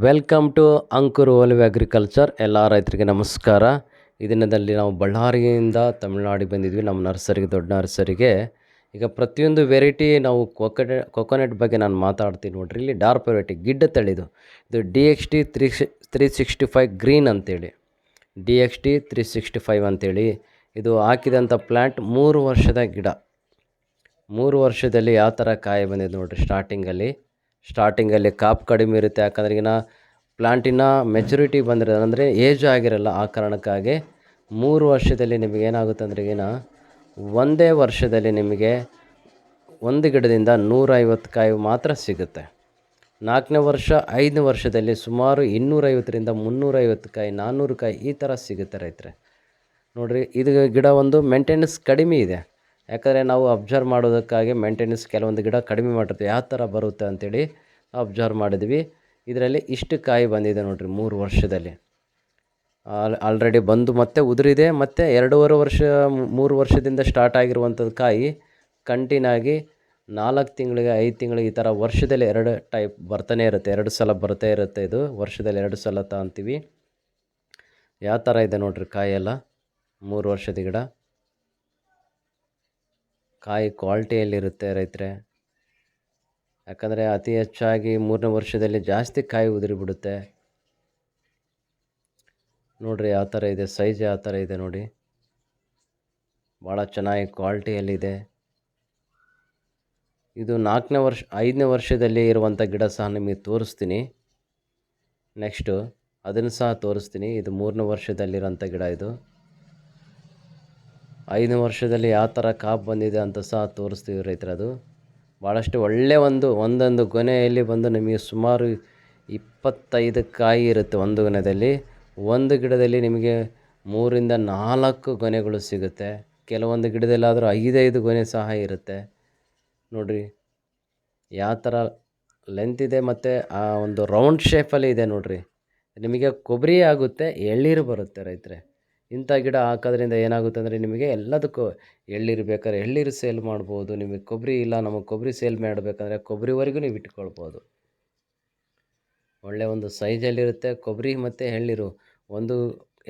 Welcome to ಅಂಕುರ್ ಓಲಿವ್ agriculture. ಎಲ್ಲ ರೈತರಿಗೆ ನಮಸ್ಕಾರ. ಈ ದಿನದಲ್ಲಿ ನಾವು ಬಳ್ಳಾರಿಯಿಂದ ತಮಿಳುನಾಡಿಗೆ ಬಂದಿದ್ವಿ. ನಮ್ಮ ನರ್ಸರಿಗೆ, ದೊಡ್ಡ ನರ್ಸರಿಗೆ. ಈಗ ಪ್ರತಿಯೊಂದು ವೆರೈಟಿ ನಾವು ಕೊಕೊನೆ ಕೊಕೊನೆಟ್ ಬಗ್ಗೆ ನಾನು ಮಾತಾಡ್ತೀನಿ ನೋಡ್ರಿ. ಇಲ್ಲಿ ಡಾರ್ಕ್ ವೆರೈಟಿ, ಗಿಡ್ಡ ತಳಿದು. ಇದು D X T three three sixty five green ಅಂತೇಳಿ. D X T three sixty five ಅಂತೇಳಿ. ಇದು ಹಾಕಿದಂಥ ಪ್ಲ್ಯಾಂಟ್ ಮೂರು ವರ್ಷದ ಗಿಡ. ಮೂರು ವರ್ಷದಲ್ಲಿ ಯಾವ ಥರ ಕಾಯಿ ಬಂದಿದೆ ನೋಡಿರಿ ಸ್ಟಾರ್ಟಿಂಗಲ್ಲಿ. ಸ್ಟಾರ್ಟಿಂಗಲ್ಲಿ ಕಾಪ್ ಕಡಿಮೆ ಇರುತ್ತೆ. ಯಾಕಂದ್ರೆ ಈಗಿನ ಪ್ಲಾಂಟಿನ ಮೆಚುರಿಟಿ ಬಂದಿರೋದು. ಅಂದರೆ ಏಜ್ ಆಗಿರಲ್ಲ ಆ ಕಾರಣಕ್ಕಾಗಿ ಮೂರು ವರ್ಷದಲ್ಲಿ ನಿಮಗೆ ಏನಾಗುತ್ತೆ ಅಂದರೆ ಈಗಿನ ಒಂದೇ ವರ್ಷದಲ್ಲಿ ನಿಮಗೆ ಒಂದು ಗಿಡದಿಂದ ನೂರೈವತ್ತು ಕಾಯಿ ಮಾತ್ರ ಸಿಗುತ್ತೆ. ನಾಲ್ಕನೇ ವರ್ಷ, ಐದನೇ ವರ್ಷದಲ್ಲಿ ಸುಮಾರು ಇನ್ನೂರೈವತ್ತರಿಂದ ಮುನ್ನೂರೈವತ್ತು ಕಾಯಿ, ನಾನ್ನೂರು ಕಾಯಿ ಈ ಥರ ಸಿಗುತ್ತೆ ರೈತರೆ. ನೋಡಿರಿ, ಇದು ಗಿಡ ಒಂದು ಮೇಂಟೆನೆನ್ಸ್ ಕಡಿಮೆ ಇದೆ. ಯಾಕಂದರೆ ನಾವು ಅಬ್ಸರ್ವ್ ಮಾಡೋದಕ್ಕಾಗಿ ಮೇಂಟೆನೆನ್ಸ್ ಕೆಲವೊಂದು ಗಿಡ ಕಡಿಮೆ ಮಾಡಿರ್ತೀವಿ. ಯಾವ ಥರ ಬರುತ್ತೆ ಅಂಥೇಳಿ ಅಬ್ಸರ್ವ್ ಮಾಡಿದ್ವಿ. ಇದರಲ್ಲಿ ಇಷ್ಟು ಕಾಯಿ ಬಂದಿದೆ ನೋಡಿರಿ, ಮೂರು ವರ್ಷದಲ್ಲಿ. ಆಲ್ ಆಲ್ರೆಡಿ ಬಂದು ಮತ್ತೆ ಉದುರಿದೆ, ಮತ್ತು ಎರಡೂವರೆ ವರ್ಷ, ಮೂರು ವರ್ಷದಿಂದ ಸ್ಟಾರ್ಟ್ ಆಗಿರುವಂಥದ್ದು ಕಾಯಿ ಕಂಟಿನ್ಯೂ ಆಗಿ ನಾಲ್ಕು ತಿಂಗಳಿಗೆ, ಐದು ತಿಂಗಳಿಗೆ ಈ ಥರ ವರ್ಷದಲ್ಲಿ ಎರಡು ಟೈಪ್ ಬರ್ತಾನೆ ಇರುತ್ತೆ. ಎರಡು ಸಲ ಬರ್ತಾ ಇರುತ್ತೆ ಇದು, ವರ್ಷದಲ್ಲಿ ಎರಡು ಸಲ ತಗೊಂತೀವಿ ಯಾವ ಥರ ಇದೆ ನೋಡಿರಿ ಕಾಯೆಲ್ಲ ಮೂರು ವರ್ಷದ ಗಿಡ. ಕಾಯಿ ಕ್ವಾಲ್ಟಿಯಲ್ಲಿರುತ್ತೆ ರೈತರೆ. ಯಾಕಂದರೆ ಅತಿ ಹೆಚ್ಚಾಗಿ ಮೂರನೇ ವರ್ಷದಲ್ಲಿ ಜಾಸ್ತಿ ಕಾಯಿ ಉದುರಿ ಬಿಡುತ್ತೆ ನೋಡಿರಿ ಯಾವ ಥರ ಇದೆ, ಸೈಜ್ ಯಾವ ಥರ ಇದೆ ನೋಡಿ. ಭಾಳ ಚೆನ್ನಾಗಿ ಕ್ವಾಲಿಟಿಯಲ್ಲಿದೆ. ಇದು ನಾಲ್ಕನೇ ವರ್ಷ, ಐದನೇ ವರ್ಷದಲ್ಲಿ ಇರುವಂಥ ಗಿಡ ಸಹ ನಿಮಗೆ ತೋರಿಸ್ತೀನಿ. ನೆಕ್ಸ್ಟು ಅದನ್ನು ಸಹ ತೋರಿಸ್ತೀನಿ, ಇದು ಮೂರನೇ ವರ್ಷದಲ್ಲಿರೋಂಥ ಗಿಡ ಇದು. ಐದನೇ ವರ್ಷದಲ್ಲಿ ಯಾವ ಥರ ಕಾಪ್ ಬಂದಿದೆ ಅಂತ ಸಹ ತೋರಿಸ್ತೀವಿ ರೈತರದು. ಭಾಳಷ್ಟು ಒಳ್ಳೆಯ ಒಂದು, ಒಂದೊಂದು ಗೊನೆಯಲ್ಲಿ ಬಂದು ನಿಮಗೆ ಸುಮಾರು ಇಪ್ಪತ್ತೈದು ಕಾಯಿ ಇರುತ್ತೆ ಒಂದು ಗೊನೆಯಲ್ಲಿ ಒಂದು ಗಿಡದಲ್ಲಿ ನಿಮಗೆ ಮೂರಿಂದ ನಾಲ್ಕು ಗೊನೆಗಳು ಸಿಗುತ್ತೆ. ಕೆಲವೊಂದು ಗಿಡದಲ್ಲಾದರೂ ಐದೈದು ಗೊನೆ ಸಹ ಇರುತ್ತೆ. ನೋಡಿರಿ, ಯಾವ ಥರ ಲೆಂತ್ ಇದೆ ಮತ್ತು ಆ ಒಂದು ರೌಂಡ್ ಶೇಪಲ್ಲಿ ಇದೆ ನೋಡಿರಿ. ನಿಮಗೆ ಕೊಬ್ಬರಿ ಆಗುತ್ತೆ ಎಳ್ಳೀರು ಬರುತ್ತೆ ರೈತರೆ. ಇಂಥ ಗಿಡ ಹಾಕೋದ್ರಿಂದ ಏನಾಗುತ್ತೆ ಅಂದರೆ ನಿಮಗೆ ಎಲ್ಲದಕ್ಕೂ ಎಳ್ಳೀರು ಬೇಕಾದ್ರೆ ಎಳ್ಳೀರು ಸೇಲ್ ಮಾಡ್ಬೋದು, ನಿಮಗೆ ಕೊಬ್ಬರಿ ಇಲ್ಲ ನಮಗೆ ಕೊಬ್ಬರಿ ಸೇಲ್ ಮಾಡಬೇಕಂದ್ರೆ ಕೊಬ್ಬರಿವರೆಗೂ ನೀವು ಇಟ್ಕೊಳ್ಬೋದು. ಒಳ್ಳೆಯ ಒಂದು ಸೈಜಲ್ಲಿರುತ್ತೆ ಕೊಬ್ಬರಿ ಮತ್ತು ಎಳ್ನೀರು. ಒಂದು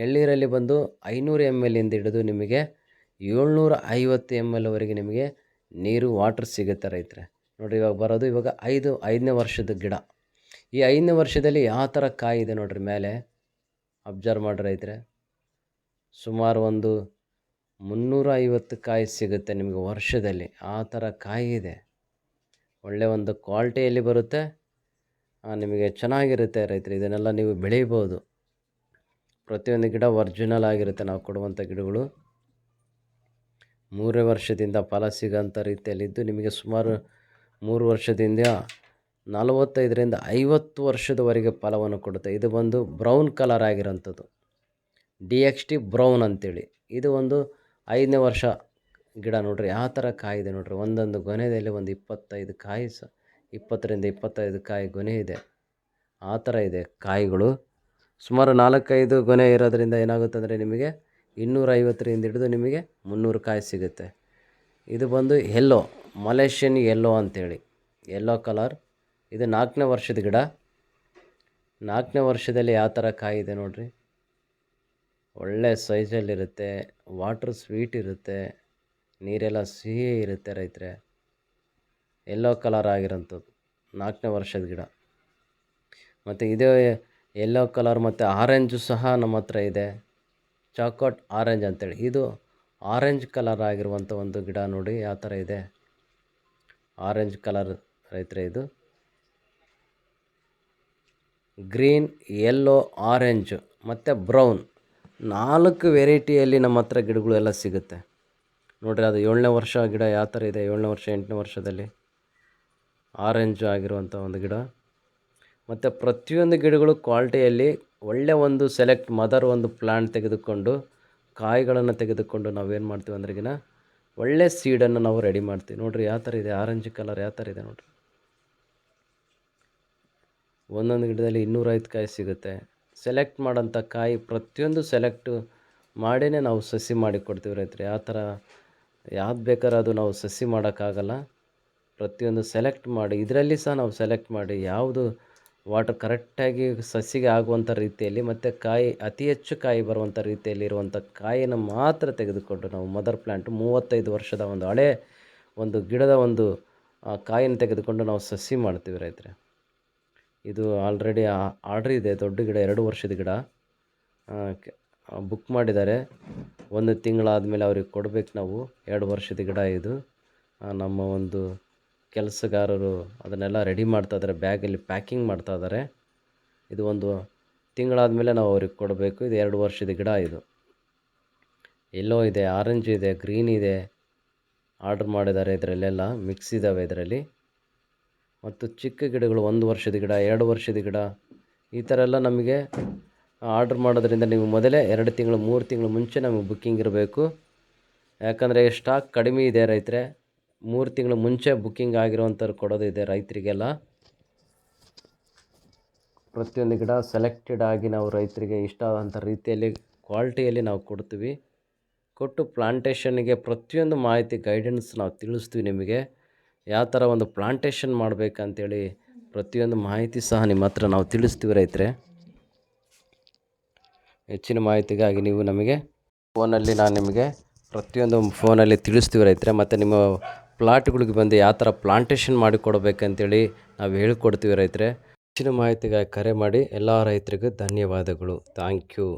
ಎಳ್ನೀರಲ್ಲಿ ಬಂದು ಐನೂರು ಎಂ ಇಂದ ಹಿಡಿದು ನಿಮಗೆ ಏಳ್ನೂರ ಐವತ್ತು ಎಂ ಎಲ್ವರೆಗೆ ನಿಮಗೆ ನೀರು ವಾಟ್ರ್ ಸಿಗುತ್ತೆ ರೈತರೆ. ನೋಡಿರಿ ಇವಾಗ ಬರೋದು ಇವಾಗ ಐದು, ಐದನೇ ವರ್ಷದ ಗಿಡ. ಈ ಐದನೇ ವರ್ಷದಲ್ಲಿ ಯಾವ ಥರ ಕಾಯಿ ಇದೆ ನೋಡಿರಿ ಮೇಲೆ? ಅಬ್ಸರ್ವ್ ಮಾಡಿ ರೈತರೆ. ಸುಮಾರು ಒಂದು ಮುನ್ನೂರ ಐವತ್ತು ಕಾಯಿ ಸಿಗುತ್ತೆ ನಿಮಗೆ ವರ್ಷದಲ್ಲಿ. ಆ ಥರ ಕಾಯಿ ಇದೆ. ಒಳ್ಳೆಯ ಒಂದು ಕ್ವಾಲಿಟಿಯಲ್ಲಿ ಬರುತ್ತೆ. ನಿಮಗೆ ಚೆನ್ನಾಗಿರುತ್ತೆ ರೈತರು, ಇದನ್ನೆಲ್ಲ ನೀವು ಬೆಳೀಬೋದು. ಪ್ರತಿಯೊಂದು ಗಿಡ ಒರ್ಜಿನಲ್ ಆಗಿರುತ್ತೆ ನಾವು ಕೊಡುವಂಥ ಗಿಡಗಳು. ಮೂರೇ ವರ್ಷದಿಂದ ಫಲ ಸಿಗೋಂಥ ರೀತಿಯಲ್ಲಿದ್ದು ನಿಮಗೆ ಸುಮಾರು ಮೂರು ವರ್ಷದಿಂದ ನಲವತ್ತೈದರಿಂದ ಐವತ್ತು ವರ್ಷದವರೆಗೆ ಫಲವನ್ನು ಕೊಡುತ್ತೆ. ಇದು ಬಂದು ಬ್ರೌನ್ ಕಲರ್ ಆಗಿರೋಂಥದ್ದು. ಡಿ ಎಕ್ಸ್ ಟಿ ಬ್ರೌನ್ ಅಂತೇಳಿ. ಇದು ಒಂದು ಐದನೇ ವರ್ಷ ಗಿಡ ನೋಡಿರಿ. ಯಾವ ಥರ ಕಾಯಿ ಇದೆ ನೋಡ್ರಿ. ಒಂದೊಂದು ಗೊನೆಯಲ್ಲಿ ಒಂದು ಇಪ್ಪತ್ತೈದು ಕಾಯಿ ಸ, ಇಪ್ಪತ್ತರಿಂದ ಇಪ್ಪತ್ತೈದು ಕಾಯಿ ಗೊನೆ ಇದೆ. ಆ ಥರ ಇದೆ ಕಾಯಿಗಳು. ಸುಮಾರು ನಾಲ್ಕೈದು ಗೊನೆ ಇರೋದರಿಂದ ಏನಾಗುತ್ತೆ ಅಂದರೆ ನಿಮಗೆ ಇನ್ನೂರೈವತ್ತರಿಂದ ಹಿಡಿದು ನಿಮಗೆ ಮುನ್ನೂರು ಕಾಯಿ ಸಿಗುತ್ತೆ. ಇದು ಬಂದು ಎಲ್ಲೋ ಮಲೇಷಿಯನ್ ಎಲ್ಲೋ ಅಂಥೇಳಿ ಎಲ್ಲೋ ಕಲರ್ ಇದು ನಾಲ್ಕನೇ ವರ್ಷದ ಗಿಡ. ನಾಲ್ಕನೇ ವರ್ಷದಲ್ಲಿ ಯಾವ ಥರ ಕಾಯಿ ಇದೆ ನೋಡಿರಿ. ಒಳ್ಳೆ ಸೈಜಲ್ಲಿರುತ್ತೆ ವಾಟ್ರ್ ಸ್ವೀಟ್ ಇರುತ್ತೆ, ನೀರೆಲ್ಲ ಸಿಹಿ ಇರುತ್ತೆ ರೈತರೆ. ಎಲ್ಲೋ ಕಲರ್ ಆಗಿರೋಂಥದ್ದು, ನಾಲ್ಕನೇ ವರ್ಷದ ಗಿಡ. ಮತ್ತು ಇದೇ ಎಲ್ಲೋ ಕಲರ್ ಮತ್ತು ಆರೆಂಜು ಸಹ ನಮ್ಮ ಹತ್ರ ಇದೆ. ಚಾಕೋಟ್ ಆರೆಂಜ್ ಅಂತೇಳಿ. ಇದು ಆರೆಂಜ್ ಕಲರ್ ಆಗಿರುವಂಥ ಒಂದು ಗಿಡ ನೋಡಿ ಯಾವ ಥರ ಇದೆ. ಆರೆಂಜ್ ಕಲರ್ ರೈತರೆ ಇದು. ಗ್ರೀನ್ ಯೆಲ್ಲೋ ಆರೆಂಜು ಮತ್ತು ಬ್ರೌನ್ ನಾಲ್ಕು ವೆರೈಟಿಯಲ್ಲಿ ನಮ್ಮ ಹತ್ರ ಗಿಡಗಳು ಎಲ್ಲ ಸಿಗುತ್ತೆ. ನೋಡಿರಿ, ಅದು ಏಳನೇ ವರ್ಷ ಗಿಡ ಯಾವ ಥರ ಇದೆ? ಏಳನೇ ವರ್ಷ, ಎಂಟನೇ ವರ್ಷದಲ್ಲಿ ಆರೆಂಜ್ ಆಗಿರುವಂಥ ಒಂದು ಗಿಡ. ಮತ್ತು ಪ್ರತಿಯೊಂದು ಗಿಡಗಳು ಕ್ವಾಲಿಟಿಯಲ್ಲಿ ಒಳ್ಳೆಯ ಒಂದು ಸೆಲೆಕ್ಟ್ ಮದರ್ ಒಂದು ಪ್ಲ್ಯಾಂಟ್ ತೆಗೆದುಕೊಂಡು ಕಾಯಿಗಳನ್ನು ತೆಗೆದುಕೊಂಡು ನಾವೇನು ಮಾಡ್ತೀವಿ ಅಂದ್ರೆಗಿನ ಒಳ್ಳೆ ಸೀಡನ್ನು ನಾವು ರೆಡಿ ಮಾಡ್ತೀವಿ. ನೋಡಿರಿ, ಯಾವ ಥರ ಇದೆ? ಆರೆಂಜ್ ಕಲರ್ ಯಾವ ಥರ ಇದೆ ನೋಡಿರಿ. ಒಂದೊಂದು ಗಿಡದಲ್ಲಿ ಇನ್ನೂರೈದು ಕಾಯಿ ಸಿಗುತ್ತೆ. ಸೆಲೆಕ್ಟ್ ಮಾಡೋಂಥ ಕಾಯಿ ಪ್ರತಿಯೊಂದು ಸೆಲೆಕ್ಟು ಮಾಡಿಯೇ ನಾವು ಸಸಿ ಮಾಡಿ ಕೊಡ್ತೀವಿ ರೈತರು. ಆ ಥರ ಯಾವ್ದು ಬೇಕಾದ್ರೆ ಅದು ನಾವು ಸಸಿ ಮಾಡೋಕ್ಕಾಗಲ್ಲ. ಪ್ರತಿಯೊಂದು ಸೆಲೆಕ್ಟ್ ಮಾಡಿ, ಇದರಲ್ಲಿ ಸಹ ನಾವು ಸೆಲೆಕ್ಟ್ ಮಾಡಿ ಯಾವುದು ವಾಟರ್ ಕರೆಕ್ಟಾಗಿ ಸಸಿಗೆ ಆಗುವಂಥ ರೀತಿಯಲ್ಲಿ ಮತ್ತು ಕಾಯಿ ಅತಿ ಹೆಚ್ಚು ಕಾಯಿ ಬರುವಂಥ ರೀತಿಯಲ್ಲಿ ಇರುವಂಥ ಕಾಯಿನ ಮಾತ್ರ ತೆಗೆದುಕೊಂಡು ನಾವು ಮದರ್ ಪ್ಲ್ಯಾಂಟ್ ಮೂವತ್ತೈದು ವರ್ಷದ ಒಂದು ಹಳೆ ಒಂದು ಗಿಡದ ಒಂದು ಕಾಯಿನ ತೆಗೆದುಕೊಂಡು ನಾವು ಸಸಿ ಮಾಡ್ತೀವಿ ರೈತರೆ. ಇದು ಆಲ್ರೆಡಿ ಆರ್ಡ್ರ್ ಇದೆ, ದೊಡ್ಡ ಗಿಡ, ಎರಡು ವರ್ಷದ ಗಿಡ. ಬುಕ್ ಮಾಡಿದ್ದಾರೆ. ಒಂದು ತಿಂಗಳಾದಮೇಲೆ ಅವ್ರಿಗೆ ಕೊಡ್ಬೇಕು ನಾವು. ಎರಡು ವರ್ಷದ ಗಿಡ ಇದು. ನಮ್ಮ ಒಂದು ಕೆಲಸಗಾರರು ಅದನ್ನೆಲ್ಲ ರೆಡಿ ಮಾಡ್ತಾ ಇದ್ದಾರೆ. ಬ್ಯಾಗಲ್ಲಿ ಪ್ಯಾಕಿಂಗ್ ಮಾಡ್ತಾ ಇದ್ದಾರೆ. ಇದು ಒಂದು ತಿಂಗಳಾದಮೇಲೆ ನಾವು ಅವ್ರಿಗೆ ಕೊಡಬೇಕು. ಇದು ಎರಡು ವರ್ಷದ ಗಿಡ ಇದು. ಎಲ್ಲೋ ಇದೆ ಆರೆಂಜ್ ಇದೆ ಗ್ರೀನ್ ಇದೆ. ಆರ್ಡ್ರ್ ಮಾಡಿದ್ದಾರೆ ಇದರಲ್ಲೆಲ್ಲ ಮಿಕ್ಸ್ ಇದ್ದಾವೆ ಇದರಲ್ಲಿ. ಮತ್ತು ಚಿಕ್ಕ ಗಿಡಗಳು ಒಂದು ವರ್ಷದ ಗಿಡ, ಎರಡು ವರ್ಷದ ಗಿಡ, ಈ ಥರ ಎಲ್ಲ ನಮಗೆ ಆರ್ಡ್ರ್ ಮಾಡೋದ್ರಿಂದ ನೀವು ಮೊದಲೇ ಎರಡು ತಿಂಗಳು, ಮೂರು ತಿಂಗಳು ಮುಂಚೆ ನಮಗೆ ಬುಕ್ಕಿಂಗ್ ಇರಬೇಕು. ಯಾಕಂದರೆ ಸ್ಟಾಕ್ ಕಡಿಮೆ ಇದೆ ರೈತರೆ. ಮೂರು ತಿಂಗಳು ಮುಂಚೆ ಬುಕ್ಕಿಂಗ್ ಆಗಿರೋವಂಥವ್ರು ಕೊಡೋದಿದೆ ರೈತರಿಗೆಲ್ಲ. ಪ್ರತಿಯೊಂದು ಗಿಡ ಸೆಲೆಕ್ಟೆಡ್ ಆಗಿ ನಾವು ರೈತರಿಗೆ ಇಷ್ಟ ಆದಂಥ ರೀತಿಯಲ್ಲಿ ಕ್ವಾಲಿಟಿಯಲ್ಲಿ ನಾವು ಕೊಡ್ತೀವಿ. ಕೊಟ್ಟು ಪ್ಲಾಂಟೇಷನ್ಗೆ ಪ್ರತಿಯೊಂದು ಮಾಹಿತಿ ಗೈಡೆನ್ಸ್ ನಾವು ತಿಳಿಸ್ತೀವಿ ನಿಮಗೆ. ಯಾವ ಥರ ಒಂದು ಪ್ಲಾಂಟೇಷನ್ ಮಾಡಬೇಕಂತೇಳಿ ಪ್ರತಿಯೊಂದು ಮಾಹಿತಿ ಸಹ ನಿಮ್ಮ ಹತ್ರ ನಾವು ತಿಳಿಸ್ತೀವಿ ರೈತರೆ. ಹೆಚ್ಚಿನ ಮಾಹಿತಿಗಾಗಿ ನೀವು ನಮಗೆ ಫೋನಲ್ಲಿ ನಾನು ನಿಮಗೆ ಪ್ರತಿಯೊಂದು ಫೋನಲ್ಲಿ ತಿಳಿಸ್ತೀವಿ ರೈತರೆ. ಮತ್ತು ನಿಮ್ಮ ಪ್ಲಾಟ್ಗಳಿಗೆ ಬಂದು ಯಾವ ಥರ ಪ್ಲಾಂಟೇಷನ್ ಮಾಡಿ ಕೊಡಬೇಕಂತೇಳಿ ನಾವು ಹೇಳ್ಕೊಡ್ತೀವಿ ರೈತರೆ. ಹೆಚ್ಚಿನ ಮಾಹಿತಿಗಾಗಿ ಕರೆ ಮಾಡಿ ಎಲ್ಲ ರೈತರಿಗೂ ಧನ್ಯವಾದಗಳು. Thank you